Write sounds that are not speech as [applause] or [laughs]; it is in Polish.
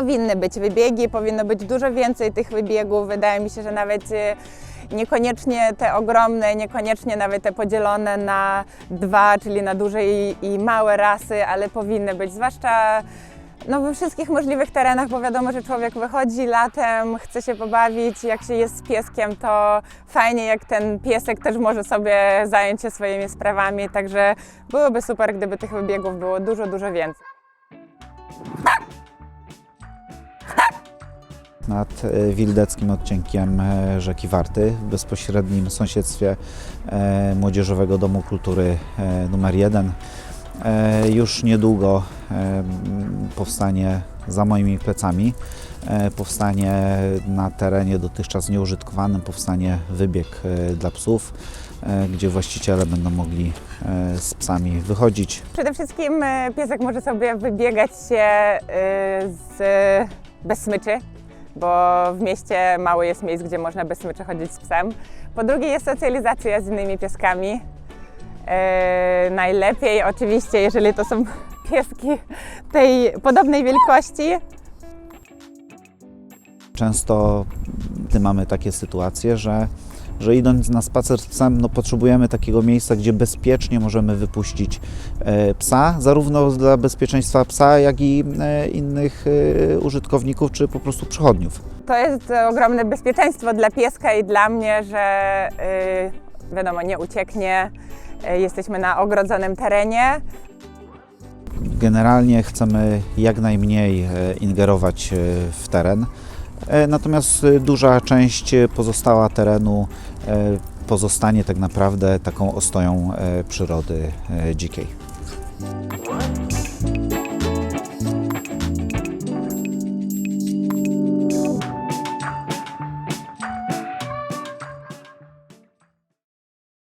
powinny być wybiegi, powinno być dużo więcej tych wybiegów. Wydaje mi się, że nawet e, niekoniecznie te ogromne, niekoniecznie nawet te podzielone na dwa, czyli na duże i, i małe rasy, ale powinny być, zwłaszcza no, we wszystkich możliwych terenach, bo wiadomo, że człowiek wychodzi latem, chce się pobawić, jak się jest z pieskiem, to fajnie, jak ten piesek też może sobie zająć się swoimi sprawami, także byłoby super, gdyby tych wybiegów było dużo, dużo więcej. Nad e, wildeckim odcinkiem e, rzeki Warty w bezpośrednim sąsiedztwie e, Młodzieżowego Domu Kultury numer 1. E, Już niedługo powstanie za moimi plecami, powstanie na terenie dotychczas nieużytkowanym, powstanie wybieg dla psów, gdzie właściciele będą mogli z psami wychodzić, Przede wszystkim piesek może sobie wybiegać się z, bez smyczy, bo w mieście mało jest miejsc, gdzie można bez smyczy chodzić z psem. Po drugie jest socjalizacja z innymi pieskami. E, najlepiej oczywiście, jeżeli to są [laughs] pieski tej podobnej wielkości, Często mamy takie sytuacje, że, że idąc na spacer z psem, no, potrzebujemy takiego miejsca, gdzie bezpiecznie możemy wypuścić e, psa, zarówno dla bezpieczeństwa psa, jak i e, innych e, użytkowników czy po prostu przechodniów. To jest ogromne bezpieczeństwo dla pieska i dla mnie, że y, wiadomo, nie ucieknie. Jesteśmy na ogrodzonym terenie. Generalnie chcemy jak najmniej ingerować w teren, natomiast e, duża część e, pozostała terenu e, pozostanie tak naprawdę taką ostoją e, przyrody e, dzikiej.